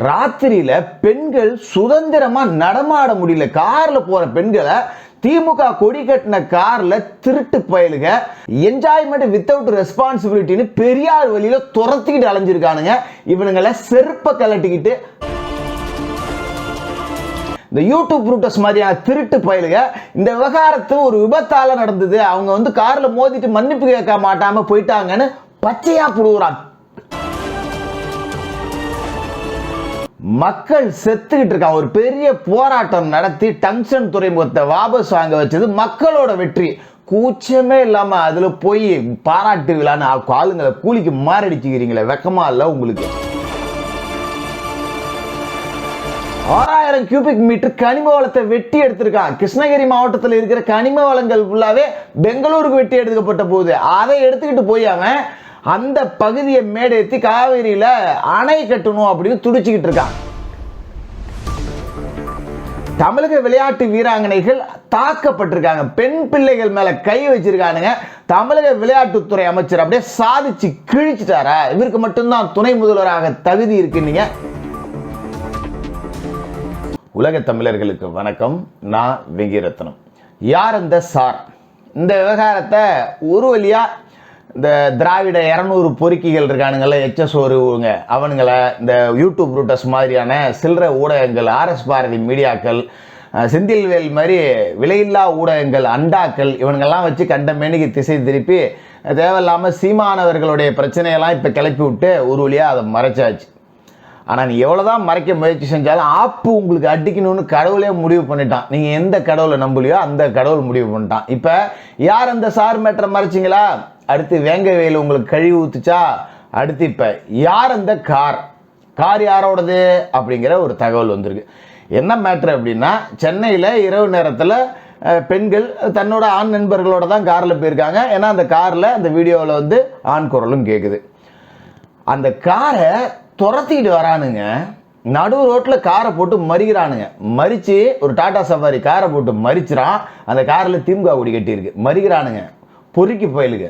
ராத்திரியில பெண்கள் சுதந்திரமா நடமாட முடியல. கார்ல போற பெண்களை திமுக கொடி கட்டின கார்ல திருட்டு பயலுக. என்ஜாய்மெண்ட் வித்தவுட் ரெஸ்பான்சிபிலிட்டின்னு பெரியார் வழியில துரத்திக்கிட்டு அலைஞ்சிருக்கானுங்க. இவனுங்களை செருப்ப கலட்டிக்கிட்டு இந்த யூடியூப் ரூட்டர்ஸ் மாதிரியான திருட்டு பயலுக இந்த விவகாரத்து ஒரு விபத்தால நடந்தது. அவங்க வந்து கார்ல மோதிட்டு மன்னிப்பு கேட்க மாட்டாம போயிட்டாங்கன்னு பச்சையா புழுகுறான். மக்கள் செத்துக்கிட்டு இருக்கான் ஒரு பெரிய போராட்டம் நடத்தி டங்ஷன் துறைமுகத்தை வாபஸ் வாங்க வச்சது மக்களோட வெற்றி. கூச்சமே இல்லாம அதுல போய் பாராட்டு விழான்னு ஆளுங்களை கூலிக்கு மாரடிச்சுக்கிறீங்களே வெக்கமா இல்ல உங்களுக்கு? ஆறாயிரம் கியூபிக் மீட்டர் கனிம வளத்தை வெட்டி எடுத்திருக்கான் கிருஷ்ணகிரி மாவட்டத்தில் இருக்கிற கனிம வளங்கள் ஃபுல்லாவே பெங்களூருக்கு வெட்டி எடுக்கப்பட்ட போகுது. அதை எடுத்துக்கிட்டு போய் அவன் அந்த பகுதியை மேடைத்தி காவிரியில அணை கட்டணும் அப்படின்னு துடிச்சுக்கிட்டு இருக்காங்க. தமிழக விளையாட்டு வீராங்கனைகள் தாக்கப்பட்டிருக்காங்க. பெண் பிள்ளைகள் மேல கை வச்சிருக்கானுங்க. தமிழக விளையாட்டுத்துறை அமைச்சர் அப்படியே சாதிச்சு கிழிச்சிட்டாரா? இவருக்கு மட்டும்தான் துணை முதல்வராக தகுதி இருக்குன்னீங்க. உலக தமிழர்களுக்கு வணக்கம். நான் வெங்கிரத்னம் யார் இந்த சார்? இந்த விவகாரத்தை ஒரு வழியா இந்த திராவிட இரநூறு பொறுக்கிகள் இருக்கானுங்கள எச்எஸ் ஒருவங்க அவனுங்களை இந்த யூடியூப் ரூட்டஸ் மாதிரியான சில்லற ஊடகங்கள் ஆர்எஸ் பாரதி மீடியாக்கள் செந்தில்வேல் மாதிரி விலையில்லா ஊடகங்கள் அண்டாக்கள் இவனுங்கெல்லாம் வச்சு கண்டமேனிக்கு திசை திருப்பி தேவையில்லாமல் சீமானவர்களுடைய பிரச்சனையெல்லாம் இப்போ கிளப்பி விட்டு ஒரு வழியாக அதை மறைச்சாச்சு. ஆனால் நீ எவ்வளோதான் மறைக்க முயற்சி செஞ்சாலும் ஆப்பு உங்களுக்கு அடிக்கணும்னு கடவுளே முடிவு பண்ணிட்டான். நீங்கள் எந்த கடவுளை நம்பலையோ அந்த கடவுள் முடிவு பண்ணிட்டான். இப்போ யார் அந்த சார் மேட்டரை மறைச்சிங்களா? அடுத்து வேங்க வெயில் உங்களுக்கு கழுவி ஊத்துச்சா? அடுத்து இப்போ யார் அந்த கார்? கார் யாரோடது? அப்படிங்கிற ஒரு தகவல் வந்திருக்கு. என்ன மேட்ரு அப்படின்னா சென்னையில் இரவு நேரத்தில் பெண்கள் தன்னோட ஆண் நண்பர்களோட தான் காரில் போயிருக்காங்க. ஏன்னா அந்த காரில் அந்த வீடியோவில் வந்து ஆண் குரலும் கேட்குது அந்த காரை துரத்திக்கிட்டு வரானுங்க. நடு ரோட்டில் காரை போட்டு மறிக்கிறானுங்க. மறித்து ஒரு டாடா சஃபாரி காரை போட்டு மறிச்சிரான் அந்த காரில் திமுக கொடி கட்டியிருக்கு. மறிக்கிறானுங்க. பொறுக்கி பயலுங்க.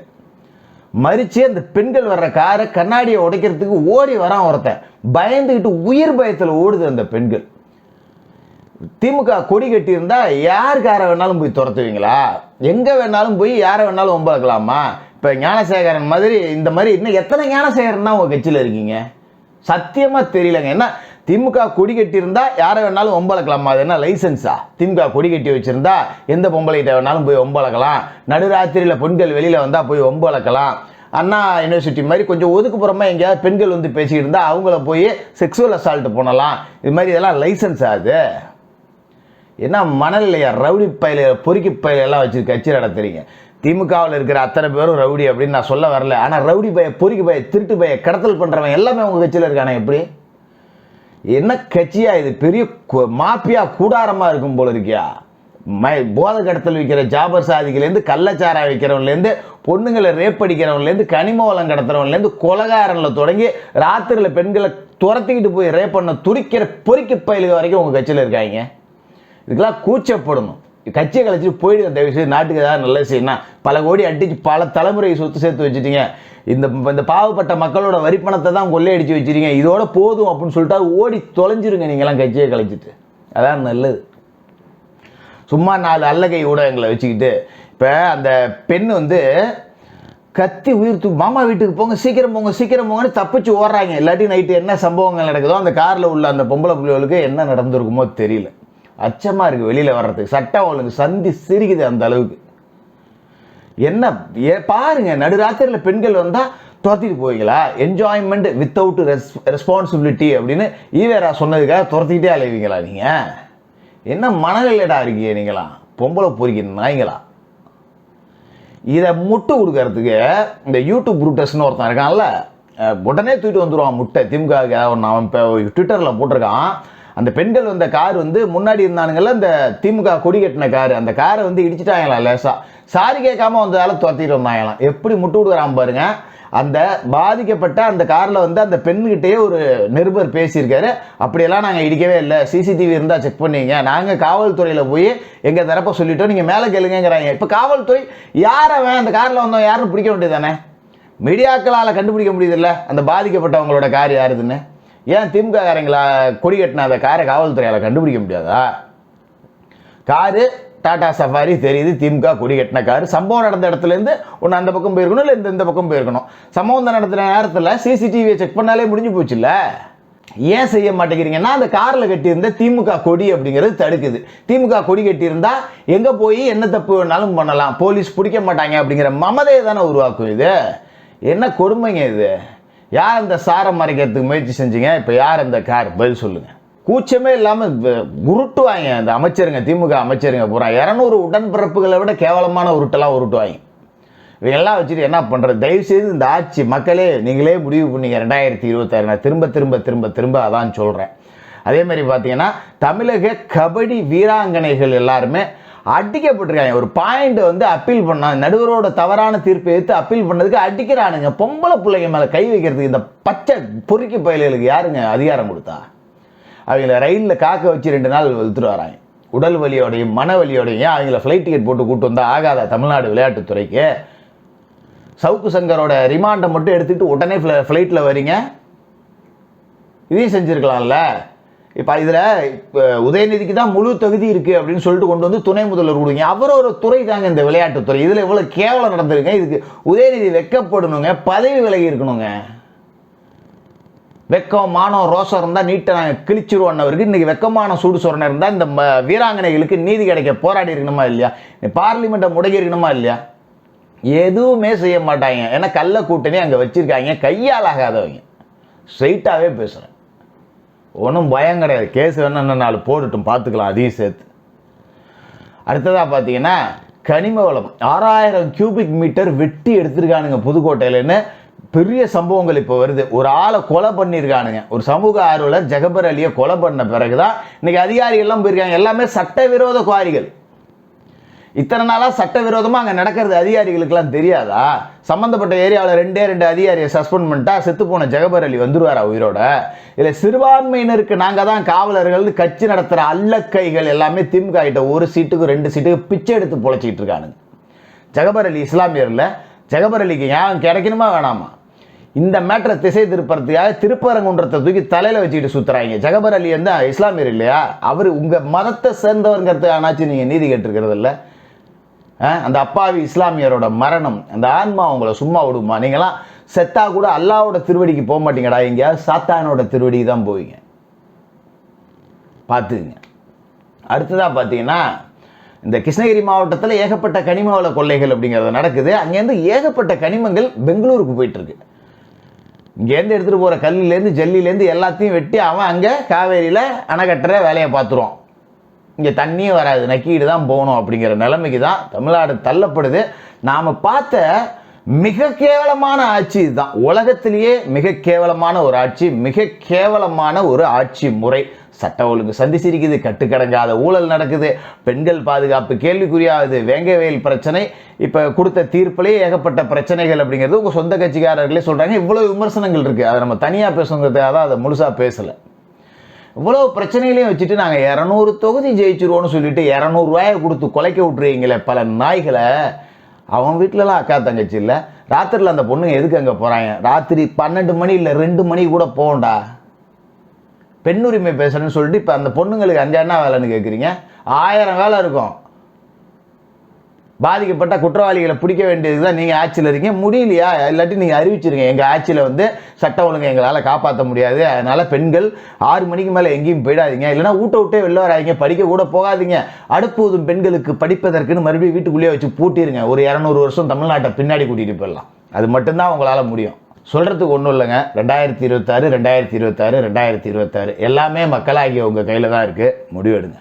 மறித்து அந்த பெண்கள் வர்ற காரை கண்ணாடியை உடைக்கிறதுக்கு ஓடி வரான் ஒருத்தன். பயந்துக்கிட்டு உயிர் பயத்தில் ஓடுது அந்த பெண்கள். திமுக கொடி கட்டியிருந்தா யார் காரை வேணாலும் போய் துரத்துவீங்களா? எங்கே வேணாலும் போய் யாரை வேணாலும் ஒம்பளக்கலாமா இப்போ ஞானசேகரன் மாதிரி இந்த மாதிரி இன்னும் எத்தனை ஞானசேகரன் தான் உங்கள் கட்சியில் இருக்கீங்க? சத்தியமாக தெரியலங்க. என்ன? திமுக கொடி கட்டியிருந்தா யாரை வேணாலும் ஒம்பளக்கலாம். அது என்ன லைசன்ஸா திமுக கொடி கட்டி வச்சுருந்தா எந்த பொம்பளைகிட்ட வேணாலும் போய் ஒம்பளக்கலாம். நடுராத்திரியில் பெண்கள் வெளியில் வந்தால் போய் ஒம்பளக்கலாம். அண்ணா யூனிவர்சிட்டி மாதிரி கொஞ்சம் ஒதுக்குப்புறமா எங்கேயாவது பெண்கள் வந்து பேசிக்கிட்டு இருந்தால் அவங்கள போய் செக்ஸுவல் அசால்ட் பண்ணலாம். இது மாதிரி இதெல்லாம் லைசன்ஸ் ஆகுது என்ன மணல் இல்லையா? ரவுடி பயில பொறுக்கி பயில எல்லாம் வச்சு கட்சி நடத்துறீங்க. திமுகவில் இருக்கிற அத்தனை பேரும் ரவுடி அப்படின்னு நான் சொல்ல வரல. ஆனால் ரவுடி பய பொறிக்கு பய திருட்டு பய கடத்தல் பண்ணுறவன் எல்லாமே உங்கள் கட்சியில் இருக்கானே எப்படி? என்ன கட்சியா இது? பெரிய கு- மாஃபியா கூடாரமாக இருக்கும் போல இருக்கியா? மை போதை கடத்தல் விற்கிற ஜாபர் சாதிக்கிலேருந்து கள்ளச்சாரா விற்கிறவன்லேருந்து பொண்ணுங்களை ரேப் அடிக்கிறவன்லேருந்து கனிம வளம் கடத்துறவன்லேருந்து கொலகாரனில் தொடங்கி ராத்திரியில் பெண்களை துரத்திக்கிட்டு போய் ரேப் பண்ண துடிக்கிற பொறிக்க பயலுக வரைக்கும் உங்கள் கட்சியில் இருக்காங்க. இதுக்கெல்லாம் கூச்சப்படணும். கட்சியை கழிச்சிட்டு போயிடுங்க தயவுசெய்து. நாட்டுக்கு ஏதாவது நல்லது செய்யணும் பல கோடி அடிச்சு பல தலைமுறை சொத்து சேர்த்து வச்சுட்டீங்க. இந்த இந்த பாவப்பட்ட மக்களோட வரிப்பணத்தை தான் கொள்ளையடிச்சு வச்சிருக்கீங்க. இதோட போதும் அப்படின்னு சொல்லிட்டு அது ஓடி தொலைஞ்சிருங்க நீங்களாம் கட்சியை கழிச்சிட்டு அதான் நல்லது. சும்மா நாலு அல்லகை ஊடகங்களை வச்சுக்கிட்டு இப்போ அந்த பெண் வந்து கத்தி உயிர் தூ மாமா வீட்டுக்கு போங்க சீக்கிரம் போங்க சீக்கிரம் போங்கன்னு தப்பிச்சு ஓடுறாங்க. இல்லாட்டி நைட்டு என்ன சம்பவங்கள் நடக்குதோ அந்த காரில் உள்ள அந்த பொம்பளை பிள்ளைகளுக்கு என்ன நடந்திருக்குமோ தெரியல. அச்சமாக இருக்குது வெளியில் வர்றதுக்கு. சட்டம் அவளுக்கு சந்தி சிரிக்குது அந்த அளவுக்கு. என்ன ஏ பாருங்க நடுராத்திரியில் பெண்கள் வந்தால் துரத்திட்டு போவீங்களா? என்ஜாய்மெண்ட் வித்தவுட் ரெஸ் ரெஸ்பான்சிபிலிட்டி அப்படின்னு ஈவேரா சொன்னதுக்காக துரத்திக்கிட்டே அலைவீங்களா நீங்கள் என்ன மனநிலைடா இருக்கீங்க நீங்களா பொம்பளை பொறிக்க நாய்ங்களா? இதை முட்டு கொடுக்கறதுக்கு இந்த யூடியூப் ப்ரூட்டஸ்னு ஒருத்தன் இருக்கான்ல உடனே தூக்கிட்டு வந்துடுவான் முட்டை. திமுக ஒன்று அவன் இப்போ ட்விட்டரில் போட்டிருக்கான். அந்த பெண்கள் வந்த கார் வந்து முன்னாடி இருந்தானுங்கல்ல அந்த திமுக கொடி கட்டின கார். அந்த காரை வந்து இடிச்சிட்டாங்களாம் லேசாக சாரி கேட்காம வந்ததால துரத்திட்டு வந்தாங்களாம். எப்படி முட்டு கொடுக்குறான் பாருங்க. அந்த பாதிக்கப்பட்ட அந்த காரில் வந்து அந்த பெண்கிட்டயே ஒரு நிருபர் பேசியிருக்காரு. அப்படியெல்லாம் நாங்கள் இடிக்கவே இல்லை. சிசிடிவி இருந்தால் செக் பண்ணீங்க. நாங்கள் காவல்துறையில் போய் எங்கள் தரப்பை சொல்லிட்டோம். நீங்கள் மேலே கேளுங்கிறாங்க இப்போ காவல்துறை யார் அவன்? அந்த காரில் வந்தவன் யாருன்னு பிடிக்க வேண்டியதானே மீடியாக்களால் கண்டுபிடிக்க முடியுதில்ல? அந்த பாதிக்கப்பட்டவங்களோட கார் யாருதுன்னு? ஏன் திமுக காரங்களா கொடி கட்டின அந்த காரை காவல்துறையால் கண்டுபிடிக்க முடியாதா? காரு டாடா சஃபாரி தெரியுது திமுக கொடி கட்டின காரு. சம்பவம் நடந்த இடத்துலேருந்து ஒன்று அந்த பக்கம் போயிருக்கணும் இல்லை இந்த இந்த பக்கம் போயிருக்கணும். சம்பவம் தான் நடத்துகிற நேரத்தில் சிசிடிவியை செக் பண்ணாலே முடிஞ்சு போச்சுல்ல? ஏன் செய்ய மாட்டேங்கிறீங்கன்னா அந்த காரில் கட்டியிருந்த திமுக கொடி அப்படிங்கிறது தடுக்குது. திமுக கொடி கட்டியிருந்தா எங்கே போய் என்ன தப்பு வேணாலும் பண்ணலாம்? போலீஸ் பிடிக்க மாட்டாங்க அப்படிங்கிற மமதையை தானே உருவாக்கும் இது? என்ன கொடுமைங்க இது? யார் அந்த சாரை மறைக்கிறதுக்கு முயற்சி செஞ்சீங்க? இப்போ யார் அந்த கார்? பதில் சொல்லுங்கள் கூச்சமே இல்லாமல் உருட்டுவாங்க. அந்த அமைச்சருங்க திமுக அமைச்சருங்க பூரா. இரநூறு உடன்பிறப்புகளை விட கேவலமான உருட்டெல்லாம் உருட்டுவாங்க. இவங்கெல்லாம் வச்சுட்டு என்ன பண்ணுறது தயவுசெய்து இந்த ஆட்சி மக்களே நீங்களே முடிவு பண்ணீங்க. ரெண்டாயிரத்தி இருபத்தாறு. நான் திரும்ப திரும்ப திரும்ப திரும்ப அதான் சொல்கிறேன் அதே மாதிரி பார்த்தீங்கன்னா தமிழக கபடி வீராங்கனைகள் எல்லாருமே அடிக்கப்பட்டிருக்காங்க. ஒரு பாயிண்ட் வந்து அப்பீல் பண்ணா நடுவரோட தவறான தீர்ப்பை எடுத்து அப்பீல் பண்ணதுக்கு அடிக்கிறானுங்க. பொம்பளை பிள்ளைங்க மேலே கை வைக்கிறதுக்கு இந்த பச்சை பொறுக்கி பயல்களுக்கு யாருங்க அதிகாரம் கொடுத்தா? அவங்கள ரயிலில் காக்க வச்சு ரெண்டு நாள் வெளுத்துட்டு வராங்க. உடல் வலியோடையும் மன வலியோடையும் ஏன் அவங்கள ஃப்ளைட் டிக்கெட் போட்டு கூட்டு வந்தால் ஆகாத தமிழ்நாடு விளையாட்டுத்துறைக்கு? சவுக்கு சங்கரோட ரிமாண்டை மட்டும் எடுத்துகிட்டு உடனே ஃப்ளைட்டில் வரீங்க. இதையும் செஞ்சுருக்கலாம்ல. இப்போ இதில் இப்போ உதயநிதிக்கு தான் முழு தகுதி இருக்குது அப்படின்னு சொல்லிட்டு கொண்டு வந்து துணை முதல்வர் கொடுங்க. அவர் ஒரு துறை தாங்க இந்த விளையாட்டுத்துறை. இதில் இவ்வளோ கேவலம் நடந்திருங்க இதுக்கு உதயநிதி வெக்கப்படணுங்க. பதவி விலகி இருக்கணுங்க. வெக்கம் மானம் ரோசம் இருந்தால் நீட்டை நாங்கள் கிழிச்சிருவோன்னவருக்கு இன்றைக்கி வெக்கமான சூடு சொரணை இருந்தால் இந்த ம- வீராங்கனைகளுக்கு நீதி கிடைக்க போராடி இருக்கணுமா இல்லையா? பார்லிமெண்ட்டை முடங்கி இருக்கணுமா இல்லையா? எதுவுமே செய்ய மாட்டாங்க. ஏன்னா கள்ள கூட்டணி அங்கே வச்சுருக்காங்க. கையால் ஆகாதவங்க. ஸ்ட்ரைட்டாகவே பேசுகிறேன் ஒன்றும் பயம் கிடையாது. கேஸ் வேணால் இன்னும் நாலு போட்டுட்டும் பார்த்துக்கலாம் அதையும் சேர்த்து. அடுத்ததாக பார்த்தீங்கன்னா கனிம வளம். ஆறாயிரம் கியூபிக் மீட்டர் வெட்டி எடுத்திருக்கானுங்க புதுக்கோட்டையிலன்னு பெரிய சம்பவங்கள் இப்போ வருது. ஒரு ஆளை கொலை பண்ணியிருக்கானுங்க. ஒரு சமூக ஆர்வலர் ஜெகபர் அலியை கொலை பண்ண பிறகுதான் இன்னைக்கு அதிகாரிகள்லாம் போயிருக்காங்க. எல்லாமே சட்டவிரோத குவாரிகள். இத்தனை நாளாக சட்டவிரோதமாக அங்கே நடக்கிறது அதிகாரிகளுக்கெல்லாம் தெரியாதா? சம்மந்தப்பட்ட ஏரியாவில் ரெண்டே ரெண்டு அதிகாரியை சஸ்பெண்ட் பண்ணிட்டா செத்து போன ஜெகபர் அலி வந்துருவாரா உயிரோட? இதில் சிறுபான்மையினருக்கு நாங்கள் தான் காவலர்கள் கட்சி நடத்துகிற அல்லக்கைகள் எல்லாமே திமுக கிட்ட ஒரு சீட்டுக்கு ரெண்டு சீட்டுக்கு பிச்சை எடுத்து பொழைச்சிக்கிட்டு இருக்கானுங்க. ஜெகபர் அலி இஸ்லாமியரில் ஜெகபர் அலிக்கு ஞாபகம் கிடைக்கணுமா வேணாமா? இந்த மேட்டரை திசை திருப்பறதுக்காக திருப்பரங்குன்றத்தை தூக்கி தலையில் வச்சுக்கிட்டு சுற்றுறாங்க ஜெகபர் அலி வந்து இஸ்லாமியர் இல்லையா? அவர் உங்கள் மதத்தை சேர்ந்தவருங்கிறது ஆனாச்சும் நீங்கள் நீதி கேட்டிருக்கிறது இல்லை அந்த அப்பாவி இஸ்லாமியரோட மரணம் அந்த ஆன்மா உங்களை சும்மா விடுமா? நீங்களாம் செத்தா கூட அல்லாவோட திருவடிக்கு போக மாட்டீங்கடா. எங்கேயாவது சாத்தானோட திருவடிக்கு தான் போவீங்க. பார்த்துக்குங்க. அடுத்ததாக பார்த்தீங்கன்னா இந்த கிருஷ்ணகிரி மாவட்டத்தில் ஏகப்பட்ட கனிம வள கொள்ளைகள் அப்படிங்கிறது நடக்குது. அங்கேருந்து ஏகப்பட்ட கனிமங்கள் பெங்களூருக்கு போயிட்டுருக்கு. இங்கேருந்து எடுத்துகிட்டு போகிற கல்லுலேருந்து ஜல்லிலேருந்து எல்லாத்தையும் வெட்டி அவன் அங்கே காவேரியில் அணை கட்டுற வேலையை பார்த்துருவான். இங்கே தண்ணியே வராது நக்கிட்டு தான் போகணும் அப்படிங்கிற நிலைமைக்கு தான் தமிழ்நாடு தள்ளப்படுது. நாம் பார்த்த மிக கேவலமான ஆட்சி இதுதான். உலகத்திலேயே மிக கேவலமான ஒரு ஆட்சி மிக கேவலமான ஒரு ஆட்சி முறை. சட்ட ஒழுங்கு சந்திச்சிருக்குது கட்டுக்கடங்காத ஊழல் நடக்குது பெண்கள் பாதுகாப்பு கேள்விக்குறியாகுது வேங்கவேல் பிரச்சனை இப்போ கொடுத்த தீர்ப்பிலே ஏகப்பட்ட பிரச்சனைகள் அப்படிங்கிறது உங்கள் சொந்த கட்சிக்காரர்களே சொல்கிறாங்க இவ்வளோ விமர்சனங்கள் இருக்குது அதை நம்ம தனியாக பேசுங்கிறதுக்காக தான் அதை முழுசாக பேசலை. இவ்வளோ பிரச்சனைகளையும் வச்சுட்டு நாங்கள் இரநூறு தொகுதி ஜெயிச்சிருவோன்னு சொல்லிட்டு இரநூறுவாயை கொடுத்து குலைக்க விட்ருவீங்களே பல நாய்களை. அவன் வீட்டிலலாம் அக்கா தங்கச்சி இல்லை. ராத்திரியில் அந்த பொண்ணுங்க எதுக்கு அங்கே போகிறாங்க ராத்திரி பன்னெண்டு மணி இல்லை ரெண்டு மணி கூட போகண்டா? பெண்ணுரிமை பேசுகிறேன்னு சொல்லிட்டு இப்போ அந்த பொண்ணுங்களுக்கு அஞ்சா என்ன வேலைன்னு கேட்குறீங்க ஆயிரம் வேலை இருக்கும். பாதிக்கப்பட்ட குற்றவாளிகளை பிடிக்க வேண்டியது தான் நீங்கள் ஆட்சியில் இருக்கீங்க. முடியலையா? இல்லாட்டி நீங்கள் அறிவிச்சிருங்க. எங்கள் ஆட்சியில் வந்து சட்டம் ஒழுங்கு எங்களால் காப்பாற்ற முடியாது. அதனால் பெண்கள் ஆறு மணிக்கு மேலே எங்கேயும் போயிடாதீங்க. இல்லைன்னா ஊட்ட விட்டே வெளில வராதீங்க படிக்க கூட போகாதீங்க. அடுப்போதும் பெண்களுக்கு படிப்பதற்குன்னு மறுபடியும் வீட்டுக்குள்ளேயே வச்சு பூட்டிருங்க. ஒரு இரநூறு வருஷம் தமிழ்நாட்டை பின்னாடி கூட்டிகிட்டு போயிடலாம். அது மட்டும்தான் உங்களால் முடியும். சொல்கிறதுக்கு ஒன்றும் இல்லைங்க. ரெண்டாயிரத்தி இருபத்தாறு ரெண்டாயிரத்தி இருபத்தாறு ரெண்டாயிரத்தி இருபத்தாறு. எல்லாமே மக்களாகிய உங்கள் கையில் தான் இருக்குது முடிவெடுங்க.